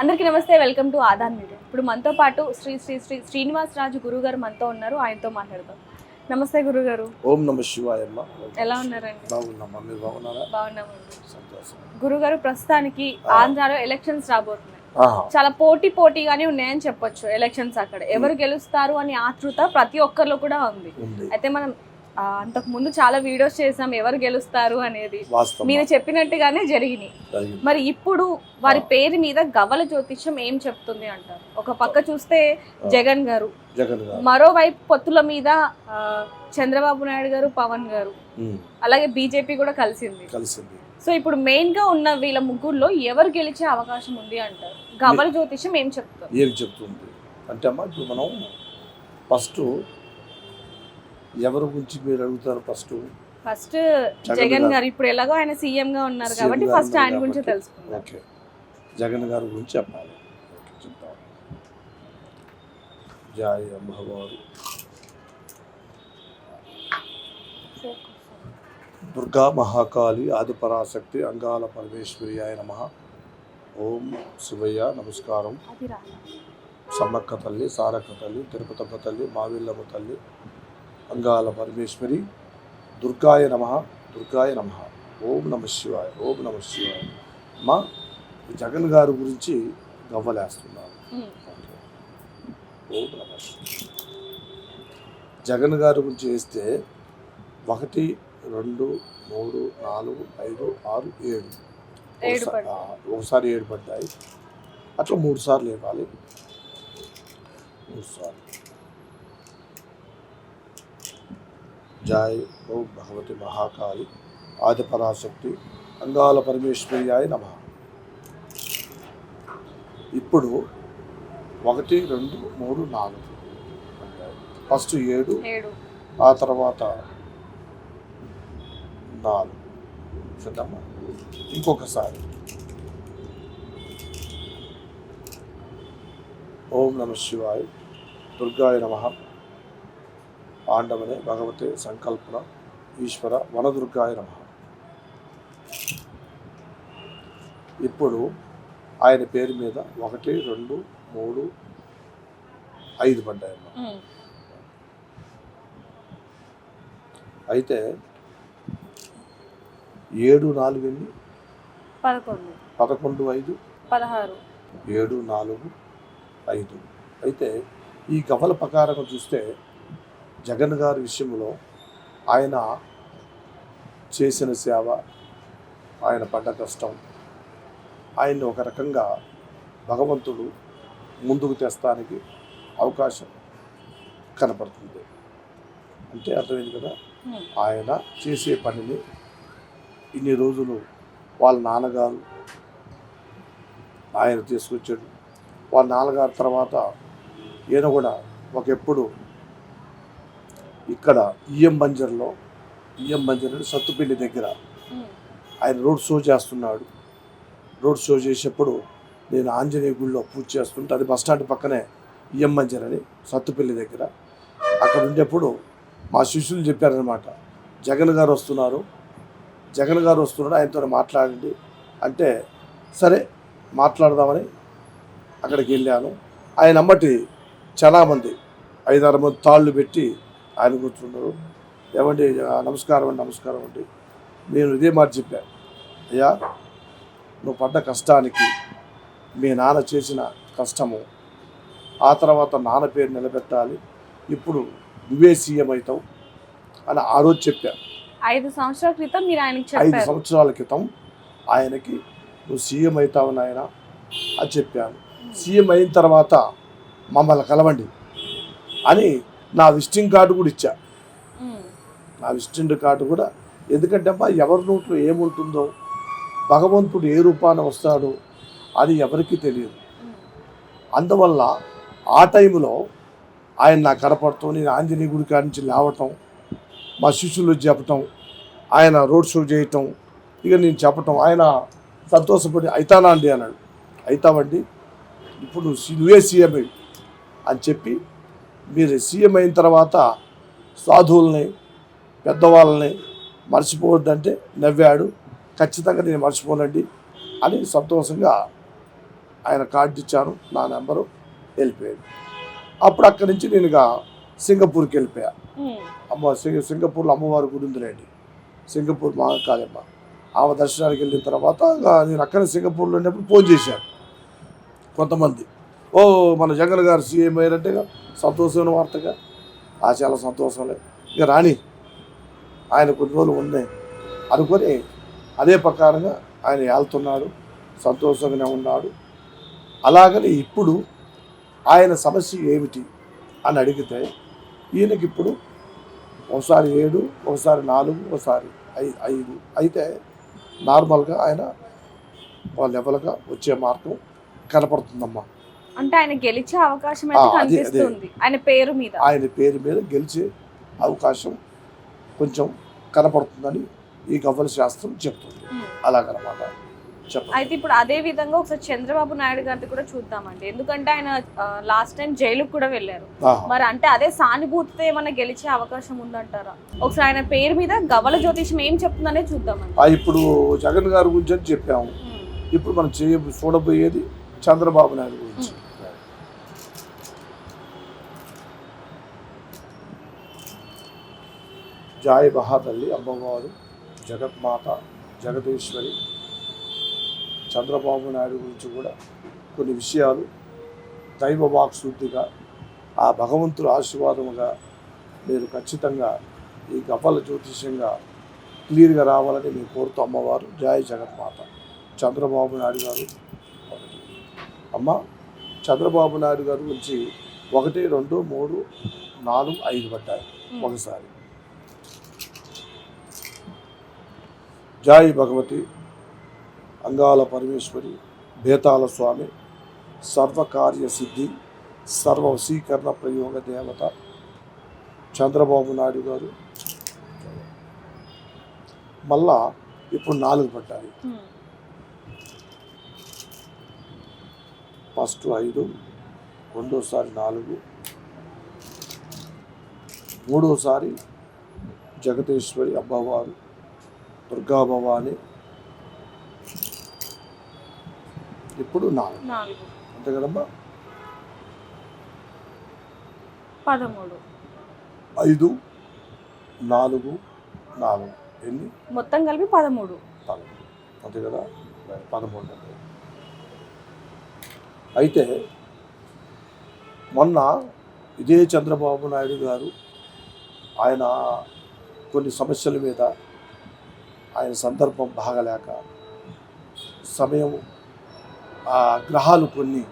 అందరికీ నమస్తే welcome to Aadhaar media. ఇప్పుడు మనతో పాటు శ్రీ శ్రీ శ్రీ శ్రీనివాస్ రాజు గురువు గారు మనతో ఉన్నారు ఆయనతో మాట్లాడదాం. నమస్తే గురుగారు. ఓం నమ శివాయ అమ్మ ఎలా ఉన్నారండి? బాగున్నామ్మా మీరు బాగున్నారా? బాగున్నామండి. సంతోషం. గురుగారు ప్రస్తుతానికి ఆంధ్రాలో ఎలక్షన్స్ రాబోతున్నాయి. చాలా పోటీ పోటీగానే ఉన్నాయని చెప్పొచ్చు ఎలక్షన్స్ అక్కడ. ఎవరు గెలుస్తారు అని ఆతృత ప్రతి ఒక్కరిలో కూడా ఉంది. అయితే మనం అంతకు ముందు చాలా వీడియోస్ చేసాం ఎవరు గెలుస్తారు అనేది. మీరు చెప్పినట్టుగానే జరిగినాయి. జరిగింది. మరి ఇప్పుడు వారి పేరు మీద గవ్వల జ్యోతిష్యం ఏం చెప్తుంది అంటారు? ఒక పక్క చూస్తే జగన్ గారు మరోవైపు పొత్తుల మీద చంద్రబాబు నాయుడు గారు పవన్ గారు అలాగే బీజేపీ కూడా కలిసింది. కలిసింది. సో ఇప్పుడు మెయిన్గా ఉన్న వీళ్ళ ముగ్గురులో ఎవరు గెలిచే అవకాశం ఉంది అంటారు? గవ్వల జ్యోతిష్యం ఏం చెప్తారు ఏం చెప్తుంది? అంటే అమ్మా ఇప్పుడు మనం ఫస్ట్ ఎవరి గురించి మీరు అడుగుతారు ఫస్ట్ ఫస్ట్ జగన్ గారు. ఇప్పుడు ఎలాగో ఆయన సీఎం గా ఉన్నారు కాబట్టి ఫస్ట్ ఆయన గురించి. తెలుసుకుందాం. ఓకే. జగన్ గారి గురించి చెప్పాలి. చెప్తాం. జయ అమ్మవారు. దుర్గా మహాకాళి ఆదిపరాశక్తి అంగాల పరమేశ్వరి ఆయన నమ. ఓం శివయ్య నమస్కారం. సమ్మక్క తల్లి సారక్క తల్లి తిరుపతమ్మ తల్లి మావిల్లమ్మ తల్లి అంగాల పరమేశ్వరి. దుర్గాయ నమ దుర్గాయ నమ. ఓం నమ శివాయ ఓం నమ శివాయ. మా జగన్ గారి గురించి గవ్వలేస్తున్నాను. ఓం నమ. జగన్ గారి గురించి వేస్తే ఒకటి రెండు మూడు నాలుగు ఐదు ఆరు ఏడు. ఒకసారి ఏడు పడ్డాయి. అట్లా మూడు సార్లు ఇవ్వాలి. మూడు సార్లు. జై ఓం భగవతి మహాకాళి ఆదిపరాశక్తి అంగాల పరమేశ్వర్యాయ నమ. ఇప్పుడు ఒకటి రెండు మూడు నాలుగు. ఫస్ట్ ఏడు ఏడు. ఆ తర్వాత నాలుగు. చూద్దామా? ఇంకొకసారి. ఓం నమ శివాయ. దుర్గాయ నమ. ఆండవనే భగవతే సంకల్పన ఈశ్వర వనదుర్గాయ నమ. ఇప్పుడు ఆయన పేరు మీద ఒకటి రెండు మూడు ఐదు పడ్డాయమ్మా. అయితే ఏడు నాలుగు ఎన్ని? పదకొండు. పదకొండు ఐదు? పదహారు. ఏడు నాలుగు ఐదు. అయితే ఈ గవల ప్రకారం చూస్తే జగన్ గారి విషయంలో ఆయన చేసిన సేవ ఆయన పడ్డ కష్టం ఆయన్ని ఒక రకంగా భగవంతుడు ముందుకు తెస్తానికి అవకాశం కనపడుతుంది. అంటే అర్థమైంది కదా? ఆయన చేసే పనిని ఇన్ని రోజులు వాళ్ళ నాన్నగారు ఆయన తీసుకొచ్చాడు. వాళ్ళ నాన్నగారు తర్వాత ఈయన కూడా ఒకప్పుడు ఇక్కడ ఈఎం బంజర్లో ఈఎం బంజర్ అంటే సత్తుపల్లి దగ్గర ఆయన రోడ్ షో చేస్తున్నాడు. రోడ్ షో చేసేప్పుడు నేను ఆంజనేయ గుడిలో పూజ చేస్తుంటే అది బస్ స్టాండ్ పక్కనే ఈఎం బంజర్ అని సత్తుపల్లి దగ్గర. అక్కడ ఉండేప్పుడు మా శిష్యులు చెప్పారనమాట జగన్ గారు వస్తున్నారు జగన్ గారు వస్తున్నాడు ఆయనతో మాట్లాడండి. అంటే సరే మాట్లాడదామని అక్కడికి వెళ్ళాను. ఆయన అమ్మటి చాలామంది ఐదారు మంది తాళ్ళు పెట్టి ఆయన కూర్చున్నారు ఏమండి నమస్కారం అండి నమస్కారం అండి. నేను ఇదే మాట చెప్పాను అయ్యా నువ్వు పడ్డ కష్టానికి మీ నాన్న చేసిన కష్టము ఆ తర్వాత నాన్న పేరు నిలబెట్టాలి ఇప్పుడు నువ్వే సీఎం అవుతావు అని ఆ రోజు చెప్పాను ఐదు సంవత్సరాల క్రితం మీరు ఆయనకి ఐదు సంవత్సరాల క్రితం ఆయనకి నువ్వు సీఎం అవుతావు నాయన అని చెప్పాను. సీఎం అయిన తర్వాత మమ్మల్ని కలవండి అని నా విజిటింగ్ కార్డు కూడా ఇచ్చా. నా విజిటింగ్ కార్డు కూడా. ఎందుకంటే అమ్మా ఎవరి నోట్లో ఏముంటుందో భగవంతుడు ఏ రూపాన వస్తాడో అది ఎవరికీ తెలియదు. అందువల్ల ఆ టైంలో ఆయన నా కనపడటం నేను ఆంజనేయ గుడి కాడి నుంచి లేవటం మా శిష్యులు చెప్పటం ఆయన రోడ్ షో చేయటం ఇక నేను చెప్పటం ఆయన సంతోషపడి అయితానా అండి అన్నాడు. అయితామండి ఇప్పుడు నువ్వు సీఎం అని చెప్పి మీరు సీఎం అయిన తర్వాత సాధువుల్ని పెద్దవాళ్ళని మర్చిపోవద్దంటే నవ్వాడు. ఖచ్చితంగా నేను మర్చిపోనండి అని సంతోషంగా ఆయన కార్డు ఇచ్చాను. నా నెంబరు వెళ్ళిపోయాడు అప్పుడు అక్కడి నుంచి నేను ఇక సింగపూర్కి వెళ్ళిపోయా. అమ్మ సింగ సింగపూర్లో అమ్మవారి గుడి ఉందిలేండి. సింగపూర్ మహాకాళమ్మ ఆమె దర్శనానికి వెళ్ళిన తర్వాత ఇక నేను అక్కడ సింగపూర్లో ఉన్నప్పుడు ఫోన్ చేశాను కొంతమంది. ఓ మన జగన్ గారు సీఎం అయ్యారంటే సంతోషమైన వార్తగా. ఆ చాలా సంతోషంలే ఇక రాణి ఆయన కొన్ని రోజులు ఉన్నాయి అనుకొని అదే ప్రకారంగా ఆయన వెళ్తున్నాడు సంతోషంగానే ఉన్నాడు. అలాగని ఇప్పుడు ఆయన సమస్య ఏమిటి అని అడిగితే ఈయనకి ఇప్పుడు ఒకసారి ఏడు ఒకసారి నాలుగు ఒకసారి ఐ ఐదు. అయితే నార్మల్గా ఆయన లెవెల్గా వచ్చే మార్గం కనపడుతుందమ్మా. అంటే ఆయన గెలిచే అవకాశం అయితే ఆ, అదే, అదే. కనిపిస్తుంది ఆయన పేరు మీద. ఆయన పేరు మీద గెలిచే అవకాశం కొంచెం కనపడుతుందని ఈ గవ్వల శాస్త్రం చెప్తుంది. అలాగనమాట. చెప్పండి. అయితే ఇప్పుడు అదే విధంగా ఒకసారి చంద్రబాబు నాయుడు గారిది కూడా చూద్దామండి. ఎందుకంటే ఆయన లాస్ట్ టైం జైలుకు కూడా వెళ్ళారు. ఆహా. మరి అంటే అదే సానుభూతితో ఏమైనా గెలిచే అవకాశం ఉందంటారా? ఒకసారి ఆయన పేరు మీద గవ్వల జ్యోతిషం ఏం చెప్తుందనే చూద్దామండి. ఆ, ఇప్పుడు జగన్ గారి గురించి అని చెప్పాము. ఉమ్. ఇప్పుడు మనం చేయ చూడబోయేది చంద్రబాబు నాయుడు గురించి. జాయ్ మహాతల్లి అమ్మవారు జగన్మాత జగదీశ్వరి చంద్రబాబు నాయుడు గురించి కూడా కొన్ని విషయాలు దైవ వాక్శుద్ధిగా ఆ భగవంతుడు ఆశీర్వాదముగా మీరు ఖచ్చితంగా ఈ గవ్వల జ్యోతిష్యంగా క్లియర్గా రావాలని మేము కోరుతూ అమ్మవారు జయ జగన్మాత చంద్రబాబు నాయుడు గారు అమ్మ చంద్రబాబు నాయుడు గారి గురించి ఒకటి రెండు మూడు నాలుగు ఐదు పడ్డాయి. ఒకసారి జాయి భగవతి అంగాల పరమేశ్వరి బేతాల స్వామి సర్వకార్య సిద్ధి సర్వ ప్రయోగ దేవత చంద్రబాబు నాయుడు గారు. మళ్ళా ఇప్పుడు నాలుగు పడ్డాయి. ఫస్ట్ ఐదు రెండోసారి నాలుగు మూడోసారి జగదీశ్వరి అబ్బవారు దుర్గా భవాని. ఇప్పుడు నాలుగు. అంతే కదమ్మా? పదమూడు. ఐదు నాలుగు నాలుగు. ఎన్ని? మొత్తం కలిపి పదమూడు. పదమూడు. అంతే కదా? పదమూడు అయితే మొన్న ఇదే చంద్రబాబు నాయుడు గారు ఆయన కొన్ని సమస్యల మీద ఆయన సందర్భం బాగలేక సమయం ఆ గ్రహాలు కొన్ని.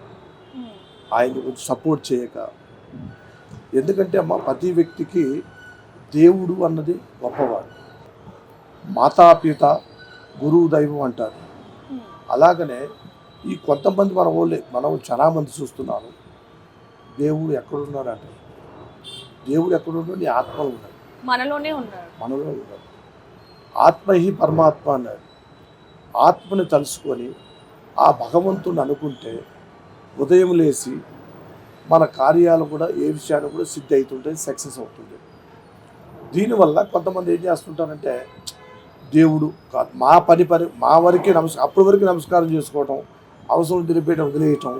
ఆయన కొంచెం సపోర్ట్ చేయక. ఎందుకంటే అమ్మ ప్రతి వ్యక్తికి దేవుడు అన్నది గొప్పవాడు. మాతాపిత గురువు దైవం అంటారు. అలాగనే ఈ కొంతమంది మన వాళ్ళే మనం చాలా మంది చూస్తున్నాను. దేవుడు ఎక్కడున్నాడు అంటారు దేవుడు ఎక్కడున్నాడు నీ ఆత్మలో ఉన్నాడు. మనలోనే ఉన్నాడు. మనలో ఉన్నాడు. ఆత్మహి పరమాత్మ అన్నాడు ఆత్మని తలుసుకొని ఆ భగవంతుని అనుకుంటే ఉదయం లేచి మన కార్యాలు కూడా ఏ విషయాలు కూడా సిద్ధి అవుతుంటాయి సక్సెస్ అవుతుంది దీనివల్ల కొంతమంది ఏం చేస్తుంటారంటే దేవుడు కాదు మా పని పని మా వరకే నమస్కారం అప్పటి వరకు నమస్కారం చేసుకోవటం అవసరం తెలిపేయటం వదిలేయటం.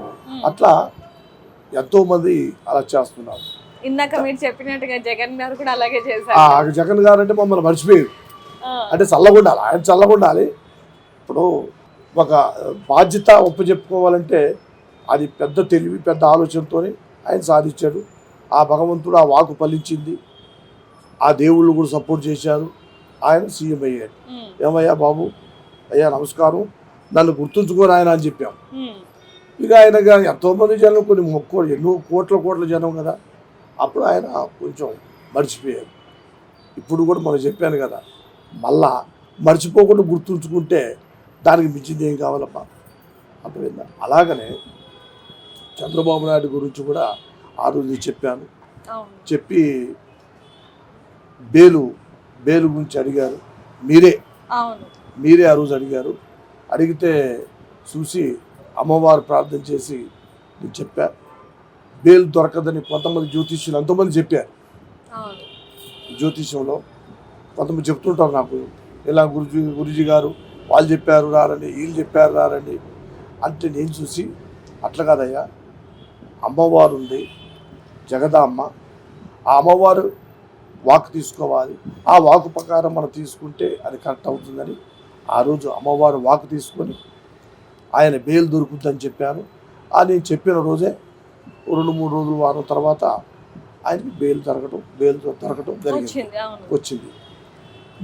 అట్లా ఎంతోమంది అలా చేస్తున్నారు ఇందాక మీరు చెప్పినట్టుగా జగన్ గారు కూడా అలాగే చేశారు జగన్ గారు అంటే మమ్మల్ని మర్చిపోయారు. అంటే చల్లగుండాలి ఆయన చల్లగుండాలి. ఇప్పుడు ఒక బాధ్యత ఒప్పచెప్పుకోవాలంటే అది పెద్ద తెలివి పెద్ద ఆలోచనతో ఆయన సాధించాడు. ఆ భగవంతుడు ఆ వాకు ఫలించింది. ఆ దేవుళ్ళు కూడా సపోర్ట్ చేశారు. ఆయన సీఎం అయ్యాడు. ఏమయ్యా బాబు? అయ్యా నమస్కారం. నన్ను గుర్తుంచుకోరు ఆయన అని చెప్పాం. ఇక ఆయనగా ఎంతోమంది జనం కొన్ని మొక్కో ఎన్నో కోట్ల కోట్ల జనం కదా. అప్పుడు ఆయన కొంచెం మర్చిపోయారు. ఇప్పుడు కూడా మనం చెప్పాను కదా మళ్ళా మర్చిపోకుండా గుర్తుంచుకుంటే దానికి మించింది ఏం కావాలమ్మా? అర్థమైందా? అలాగనే చంద్రబాబు నాయుడు గురించి కూడా ఆ రోజు చెప్పాను. చెప్పి బేలు బేలు గురించి అడిగారు. మీరే. మీరే ఆ రోజు అడిగారు. అడిగితే చూసి అమ్మవారు ప్రార్థన చేసి నేను చెప్పా. బేలు దొరకదని కొంతమంది జ్యోతిష్యులు ఎంతోమంది చెప్పారు. జ్యోతిష్యంలో కొంతమంది చెప్తుంటారు నాకు ఇలా గురుజీ గురుజీ గారు వాళ్ళు చెప్పారు రారండి వీళ్ళు చెప్పారు రారండి అంటే నేను చూసి అట్లా కాదయ్యా. అమ్మవారు ఉంది జగదామ్మ ఆ అమ్మవారు వాక్ తీసుకోవాలి. ఆ వాకు ప్రకారం మనం తీసుకుంటే అది కరెక్ట్ అవుతుందని ఆ రోజు అమ్మవారు వాకు తీసుకొని ఆయన బెయిల్ దొరుకుతుందని చెప్పాను. ఆ నేను చెప్పిన రోజే రెండు మూడు రోజులు వారం తర్వాత ఆయనకి బెయిల్ దొరకటం బెయిల్ దొరకటం జరిగింది. వచ్చింది.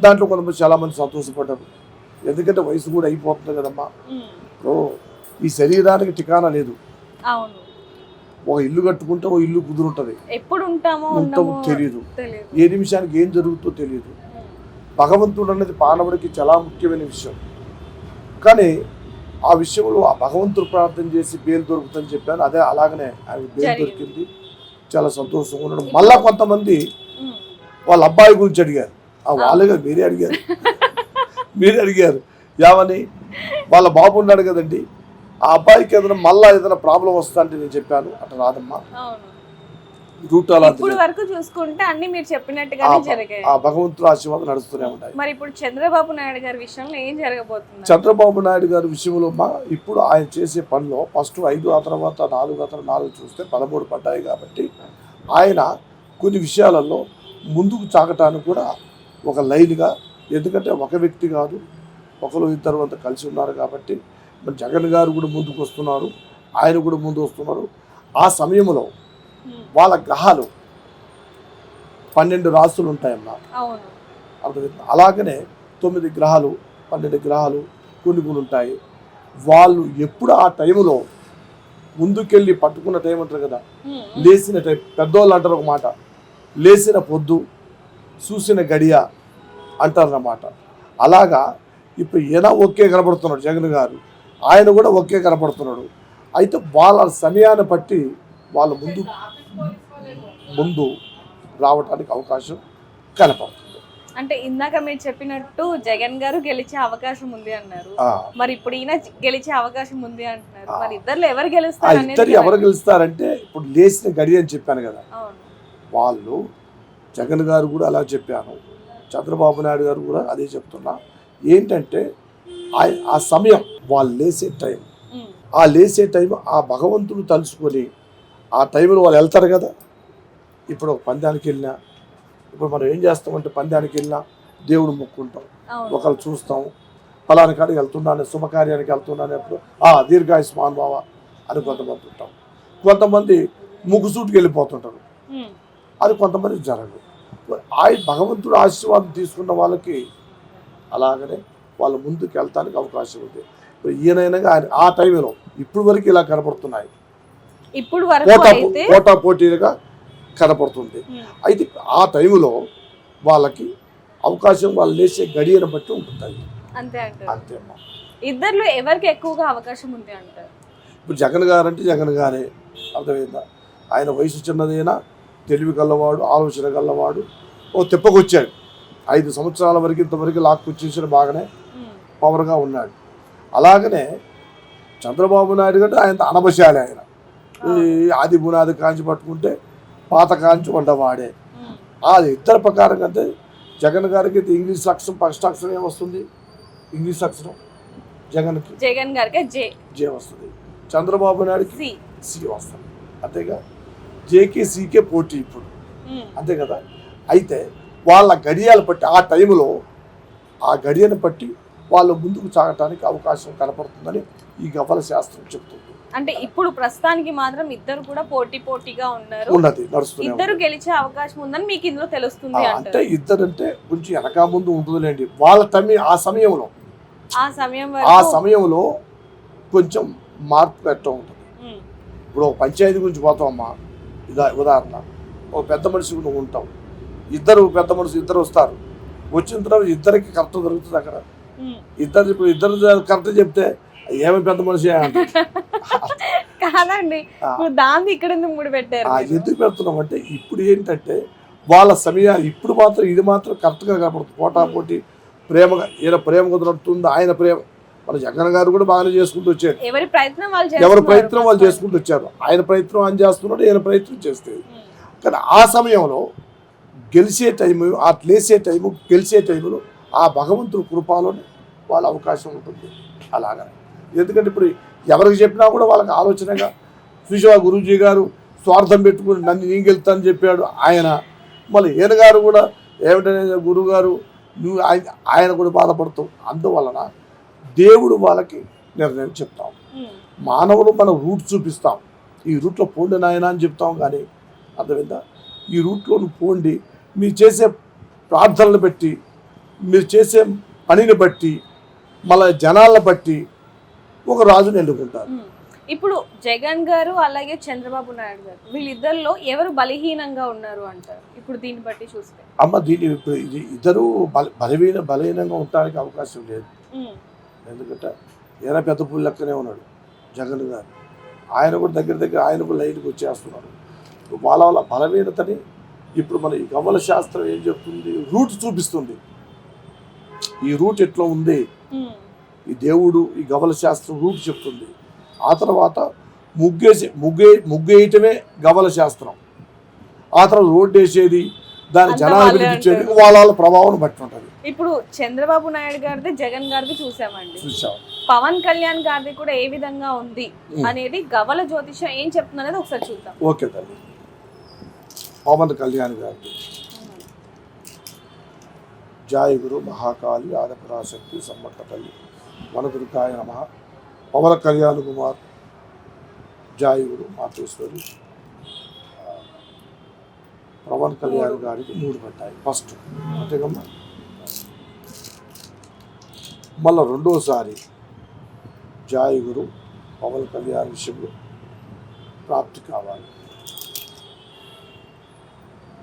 దాంట్లో కొంతమంది చాలామంది సంతోషపడ్డారు. ఎందుకంటే వయసు కూడా అయిపోతుంది కదమ్మా. ఇప్పుడు ఈ శరీరానికి ఠికానా లేదు. ఒక ఇల్లు కట్టుకుంటే ఒక ఇల్లు కుదురుంటుంది. ఎప్పుడు ఉంటామో ఉంటామో ఉన్నామో తెలియదు ఏ నిమిషానికి ఏం జరుగుతుందో తెలియదు భగవంతుడు అనేది మానవుడికి చాలా ముఖ్యమైన విషయం. కానీ ఆ విషయంలో ఆ భగవంతుడు ప్రార్థన చేసి బేలు దొరుకుతుందని చెప్పాను. అదే అలాగనే ఆయన బేలు. దొరికింది. చాలా సంతోషంగా ఉండడం మళ్ళా కొంతమంది. వాళ్ళ అబ్బాయి గురించి అడిగారు. ఆ వాళ్ళే మీరే అడిగారు. మీరే అడిగారు. ఏమని? వాళ్ళ బాబు ఉన్నాడు కదండి. ఆ అబ్బాయికి ఏదైనా మళ్ళా ఏదైనా ప్రాబ్లం వస్తా అంటే నేను చెప్పాను. అట్లా రాదమ్మా. అవును. రూట్ అలా ఇప్పుడు వరకు చూసుకుంటే అన్ని మీరు చెప్పినట్టుగానే జరిగాయి. ఆ భగవంతుడు ఆశీర్వాదం నడుస్తూనే ఉంటాయి. మరి ఇప్పుడు చంద్రబాబు నాయుడు గారి విషయంలో ఏం జరగబోతుంది? చంద్రబాబు నాయుడు గారి విషయంలో మా ఇప్పుడు ఆయన చేసే పనిలో ఫస్ట్ ఐదు ఆ తర్వాత నాలుగు ఆ తర్వాత నాలుగు చూస్తే పదమూడు పడ్డాయి కాబట్టి ఆయన కొన్ని విషయాలలో ముందుకు చాగటానికి కూడా ఒక లైన్గా ఎందుకంటే ఒక వ్యక్తి కాదు ఒకరు ఇద్దరు అంతా కలిసి ఉన్నారు కాబట్టి మరి జగన్ గారు కూడా ముందుకు వస్తున్నారు ఆయన కూడా ముందు వస్తున్నారు. ఆ సమయంలో వాళ్ళ గ్రహాలు పన్నెండు రాసులు ఉంటాయమ్మా. అర్థమైంది? అలాగనే తొమ్మిది గ్రహాలు పన్నెండు గ్రహాలు కొన్ని కొన్ని ఉంటాయి. వాళ్ళు ఎప్పుడు ఆ టైంలో ముందుకెళ్ళి పట్టుకున్న టైం అంటారు కదా లేచిన టైం పెద్దోళ్ళు అంటారు ఒక మాట లేచిన పొద్దు చూసిన గడియ అంటారన్నమాట. అలాగా ఇప్పుడు ఈయన ఒకే కనపడుతున్నాడు జగన్ గారు. ఆయన కూడా ఒకే కనపడుతున్నాడు. అయితే వాళ్ళ సమయాన్ని బట్టి వాళ్ళ ముందు ముందు రావడానికి అవకాశం కనపడుతుంది. అంటే ఇందాక మీరు చెప్పినట్టు జగన్ గారు గెలిచే అవకాశం ఉంది అన్నారు. మరి ఇప్పుడు ఈయన గెలిచే అవకాశం ఉంది అంటున్నారు. మరి ఇద్దరు ఎవరు గెలుస్తారు ఇద్దరు ఎవరు గెలుస్తారంటే ఇప్పుడు లేచిన గడి అని చెప్పాను కదా. వాళ్ళు జగన్ గారు కూడా అలా చెప్పాను. చంద్రబాబు నాయుడు గారు కూడా అదే చెప్తున్నా. ఏంటంటే ఆ- ఆ సమయం వాళ్ళు లేసే టైం. ఆ లేసే టైం ఆ భగవంతుడు తలుచుకొని ఆ టైంలో వాళ్ళు వెళ్తారు కదా. ఇప్పుడు ఒక పందానికి వెళ్ళినా ఇప్పుడు మనం ఏం చేస్తామంటే పందానికి వెళ్ళినా దేవుడు మొక్కుంటాం. ఒకరు చూస్తాం ఫలాని కాడికి వెళ్తున్నాను శుభకార్యానికి వెళ్తున్నాను అప్పుడు ఆ దీర్ఘాయుష్మాన్ బావ అని కొంతమంది ఉంటాం. కొంతమంది ముగ్గుసూటికి వెళ్ళిపోతుంటారు. అది కొంతమంది జరగదు. ఆయ భగవంతుడు ఆశీర్వాదం తీసుకున్న వాళ్ళకి అలాగనే వాళ్ళ ముందుకు వెళ్తానికి అవకాశం ఉంది. ఇప్పుడు ఈయనైనా ఆ టైంలో ఇప్పుడు వరకు ఇలా కనపడుతున్నాయి. ఇప్పుడు పోటా పోటీలుగా కనపడుతుంది. అయితే ఆ టైంలో వాళ్ళకి అవకాశం వాళ్ళు లేచే గడియను బట్టి ఉంటుంది అంతే ఇద్దర్లో ఎవరికి ఎక్కువగా అవకాశం ఉంది అంటారు? ఇప్పుడు జగన్ గారు అంటే జగన్ గారే. అర్థమైందా? ఆయన వయసు చిన్నదైనా తెలివి గల్లవాడు ఆలోచన గల్లవాడు ఓ తెప్పకొచ్చాడు. ఐదు సంవత్సరాల వరకు ఇంతవరకు లాక్కొచ్చేసిన బాగానే పవర్గా ఉన్నాడు. అలాగనే చంద్రబాబు నాయుడు కంటే ఆయన అనబశాలి ఆయన. ఈ ఆది బునాది కాంచి పట్టుకుంటే పాత కాంచి వండవాడే అది ఇద్దరు ప్రకారం అంటే జగన్ గారికి అయితే ఇంగ్లీష్ అక్షరం ఫస్ట్ అక్షరం ఏమొస్తుంది ఇంగ్లీష్ అక్షరం. జగన్కి జగన్ గారికి జే. జే వస్తుంది. చంద్రబాబు నాయుడుకి సి వస్తుంది. అంతేగా? జేకే సీకే పోటీ ఇప్పుడు. అంతే కదా? అయితే వాళ్ళ గడియాలు బట్టి ఆ టైంలో ఆ గడియను బట్టి వాళ్ళు ముందుకు సాగటానికి అవకాశం కనపడుతుందని ఈ గవ్వల శాస్త్రం చెప్తుంది. అంటే ఇప్పుడు ప్రస్తుతానికి మాత్రం ఇద్దరు కూడా పోటీ పోటీగా ఉన్నారు. ఉన్నది నడుస్తూనే ఇద్దరు. గెలిచే అవకాశం ఉందని మీకు ఇందులో తెలుస్తుంది అంటే అంటారు ఇద్దరంటే కొంచెం వెనక ముందు ఉంటుందిలేండి. వాళ్ళ తమ్మి ఆ సమయంలో. ఆ సమయం ఆ సమయంలో కొంచెం మార్పు ఎట్లా ఉంటుంది. ఇప్పుడు ఒక పంచాయతీ గురించి పోతామమ్మా. ఇదా ఉదాహరణ ఒక పెద్ద మనిషి నువ్వు ఉంటావు. ఇద్దరు పెద్ద మనిషి ఇద్దరు వస్తారు. వచ్చిన తర్వాత ఇద్దరికి కరెక్ట్ దొరుకుతుంది అక్కడ. ఇద్దరు ఇప్పుడు ఇద్దరు కరెక్ట్ చెప్తే ఏమి పెద్ద మనిషి. కాదండి. దాన్ని ఇక్కడ ఎందుకు ముడి పెట్టారు? ఆ, మీరు? ఎందుకు పెడుతున్నాం అంటే ఇప్పుడు ఏంటంటే వాళ్ళ సమయాలు ఇప్పుడు మాత్రం ఇది మాత్రం కరెక్ట్గా కనపడుతుంది. పోటా పోటీ ప్రేమగా ఈయన ప్రేమ కుదరతుంది ఆయన ప్రేమ మన జగన్ గారు కూడా బాగానే చేసుకుంటూ వచ్చారు. ఎవరి ప్రయత్నం వాళ్ళు ఎవరి ప్రయత్నం వాళ్ళు. చేసుకుంటూ వచ్చారు. ఆయన ప్రయత్నం ఆయన చేస్తున్నాడు ఈయన ప్రయత్నం చేస్తే కానీ ఆ సమయంలో గెలిచే టైము ఆ లేసే టైము గెలిచే టైములో ఆ భగవంతుడి కృపలోనే వాళ్ళ అవకాశం ఉంటుంది. అలాగా. ఎందుకంటే ఇప్పుడు ఎవరికి చెప్పినా కూడా వాళ్ళకి ఆలోచనగా చూసావా గురూజీ గారు స్వార్థం పెట్టుకుని నన్ను నేను గెలుతానని చెప్పాడు ఆయన. మళ్ళీ ఈయన గారు కూడా ఏమిటనే గురువు గారు నువ్వు ఆయన ఆయన కూడా బాధపడతాం అందువలన దేవుడు వాళ్ళకి నిర్ణయం చెప్తాం. ఉమ్, మానవుడు మనం రూట్ చూపిస్తాం. ఈ రూట్లో పోండి నాయన అని చెప్తాం కానీ అర్థమైందా? ఈ రూట్లో పోండి. మీరు చేసే ప్రార్థనలు బట్టి మీరు చేసే పనిని బట్టి మళ్ళీ జనాలను బట్టి ఒక రాజుని ఎన్నుకుంటారు. ఇప్పుడు జగన్ గారు అలాగే చంద్రబాబు నాయుడు గారు వీళ్ళిద్దరిలో ఎవరు బలహీనంగా ఉన్నారు అంటారు? ఇప్పుడు దీన్ని బట్టి చూస్తే. అమ్మ దీని ఇప్పుడు ఇది ఇద్దరు బల బలహీన బలహీనంగా ఉండడానికి అవకాశం లేదు. ఎందుకంటే ఈయన పెద్ద పుల్లి లెక్కనే ఉన్నాడు. జగన్ గారు. ఆయన కూడా దగ్గర దగ్గర ఆయన కూడా లైన్కి వచ్చేస్తున్నాడు వాళ్ళ వాళ్ళ బలహీనతని ఇప్పుడు మన ఈ గవ్వల శాస్త్రం ఏం చెప్తుంది? రూట్ చూపిస్తుంది. ఈ రూట్ ఎట్లా ఉంది? ఈ దేవుడు ఈ గవ్వల శాస్త్రం రూట్ చెప్తుంది. ఆ తర్వాత ముగ్గేసి ముగ్గే ముగ్గేయటమే గవ్వల శాస్త్రం. ఆ తర్వాత రోడ్డు వేసేది దాని జనాలు వాళ్ళే ప్రభావం బట్టి ఉంటుంది. ఇప్పుడు చంద్రబాబు నాయుడు గారిది జగన్ గారిది చూసామండి. చూసాం. పవన్ కళ్యాణ్ గారిది కూడా ఏ విధంగా ఉంది. అనేది గవల జ్యోతిషం ఏం చెప్తుంది అనేది ఒకసారి చూద్దాం. ఓకే తల్లి. పవన్ కళ్యాణ్ ఉమ్, జాయ గురు మహాకాళి ఆదపరాశక్తి సమ్మక్క తల్లి. వనదుర్గాయ నమ. పవన కళ్యాణ్ కుమార్. జాయ గురు మాతేశ్వరి పవన్ కళ్యాణ్ గారికి మూడు పట్టాయి ఫస్ట్ అంతేకమ్మా మళ్ళా రెండోసారి జాయ గురు పవన్ కళ్యాణ్ విషయంలో ప్రాప్తి కావాలి.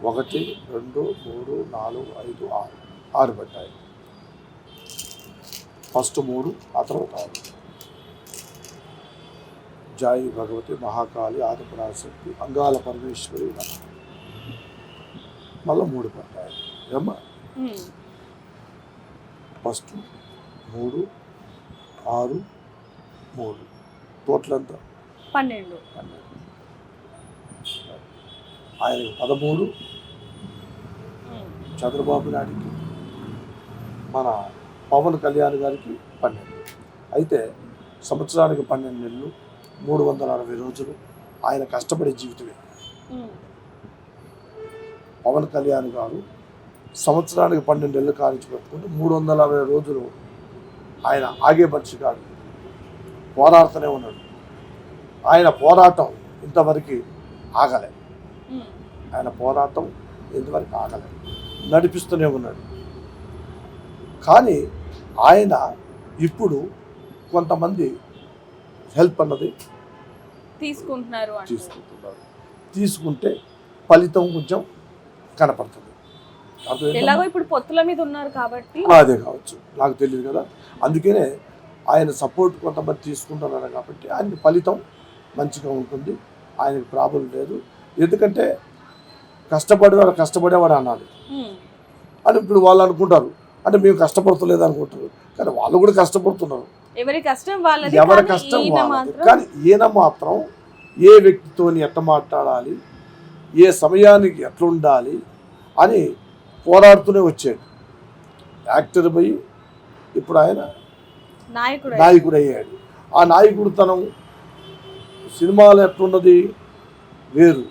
ఒకటి రెండు మూడు నాలుగు ఐదు ఆరు. ఆరు పడ్డాయి ఫస్ట్ మూడు ఆ తర్వాత ఆరు. జాయి భగవతి మహాకాళి ఆదిపరాశక్తి అంగాల పరమేశ్వరి నమః. మళ్ళా మూడు పట్టాయి ఏమ్మా? ఫస్ట్ మూడు ఆరు మూడు. టోటల్ ఎంత? పన్నెండు. పన్నెండు. ఆయనకి పదమూడు. చంద్రబాబు నాయుడికి మన పవన్ కళ్యాణ్ గారికి పన్నెండు. అయితే సంవత్సరానికి పన్నెండు నెలలు మూడు వందల అరవై రోజులు ఆయన కష్టపడే జీవితమే. పవన్ కళ్యాణ్ గారు సంవత్సరానికి పన్నెండు నెలలు కానించి పెట్టుకుంటే మూడు వందల అరవై రోజులు ఆయన ఆగే మనిషి కాదు. పోరాడుతూనే ఉన్నాడు. ఆయన పోరాటం ఇంతవరకు ఆగలే. ఆయన పోరాటం ఇంతవరకు ఆగలేదు నడిపిస్తూనే ఉన్నాడు. కానీ ఆయన ఇప్పుడు కొంతమంది హెల్ప్ అన్నది తీసుకుంటున్నారు తీసుకుంటున్నారు. తీసుకుంటే ఫలితం కొంచెం కనపడుతుంది? ఎలాగో ఇప్పుడు పొత్తుల మీద ఉన్నారు కాబట్టి. అదే కావచ్చు. నాకు తెలియదు కదా. అందుకనే ఆయన సపోర్ట్ కొంతమంది తీసుకుంటున్నారు కాబట్టి ఆయనకి ఫలితం మంచిగా ఉంటుంది. ఆయనకి ప్రాబ్లం లేదు. ఎందుకంటే కష్టపడేవాడు కష్టపడేవాడు ఉమ్, అని ఇప్పుడు వాళ్ళు అనుకుంటారు. అంటే మేము కష్టపడతలేదు అనుకుంటారు. కానీ వాళ్ళు కూడా కష్టపడుతున్నారు. ఎవరి కష్టం వాళ్ళది ఎవరి కానీ కష్టం ఈయన వాళ్ళది. మాత్రం. కానీ ఈయన మాత్రం ఏ వ్యక్తితోని ఎట్ట మాట్లాడాలి ఏ సమయానికి ఎట్లా ఉండాలి అని పోరాడుతూనే వచ్చాడు. యాక్టర్ పోయి ఇప్పుడు ఆయన నాయకుడు నాయకుడు అయ్యాడు ఆ నాయకుడు తనం సినిమాలు ఎట్లున్నది? వేరు.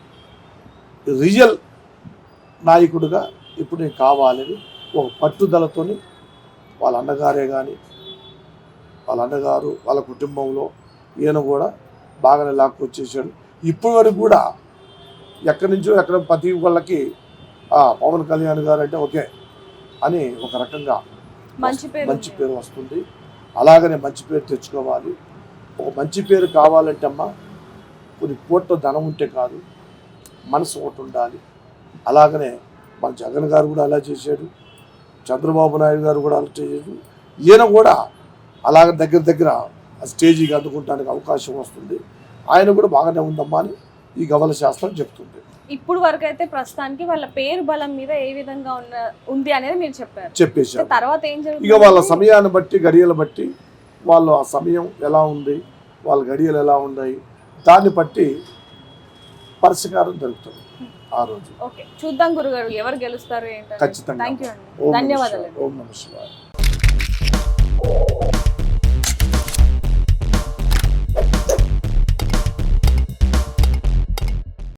రియల్ నాయకుడిగా ఇప్పుడు నేను కావాలని ఒక పట్టుదలతోని వాళ్ళ అన్నగారే కానీ వాళ్ళ అన్నగారు వాళ్ళ కుటుంబంలో ఈయన కూడా బాగానే లాక్కొచ్చేసాడు. ఇప్పటి వరకు కూడా ఎక్కడి నుంచో ఎక్కడ ప్రతి వాళ్ళకి పవన్ కళ్యాణ్ గారు అంటే ఓకే అని ఒక రకంగా మంచి పేరు మంచి. పేరు వస్తుంది. అలాగనే మంచి పేరు తెచ్చుకోవాలి. ఒక మంచి పేరు కావాలంటే అమ్మా కొన్ని కోట్ల ధనం ఉంటే కాదు మనసు ఒకటి ఉండాలి. అలాగనే మన జగన్ గారు కూడా అలా చేశాడు చంద్రబాబు నాయుడు గారు కూడా అలా చేశాడు. ఈయన కూడా అలాగ దగ్గర దగ్గర స్టేజీకి అందుకుంటానికి అవకాశం వస్తుంది. ఆయన కూడా బాగానే ఉందమ్మా అని ఈ గవల శాస్త్రం చెప్తుంది. ఇప్పుడు వరకు అయితే ప్రస్తుతానికి వాళ్ళ పేరు బలం మీద ఏ విధంగా ఉన్న ఉంది అనేది మీరు చెప్పారు. చెప్పేశారు. తర్వాత ఏం ఇక జరుగుతుంది వాళ్ళ సమయాన్ని బట్టి గడియలు బట్టి వాళ్ళు ఆ సమయం ఎలా ఉంది వాళ్ళ గడియలు ఎలా ఉన్నాయి దాన్ని బట్టి పరిష్కారం జరుగుతుంది ఆ రోజు. ఓకే. చూద్దాం గురుగారు ఎవరు గెలుస్తారు ఖచ్చితంగా. ధన్యవాదాలు. ఓం నమ శివాయ.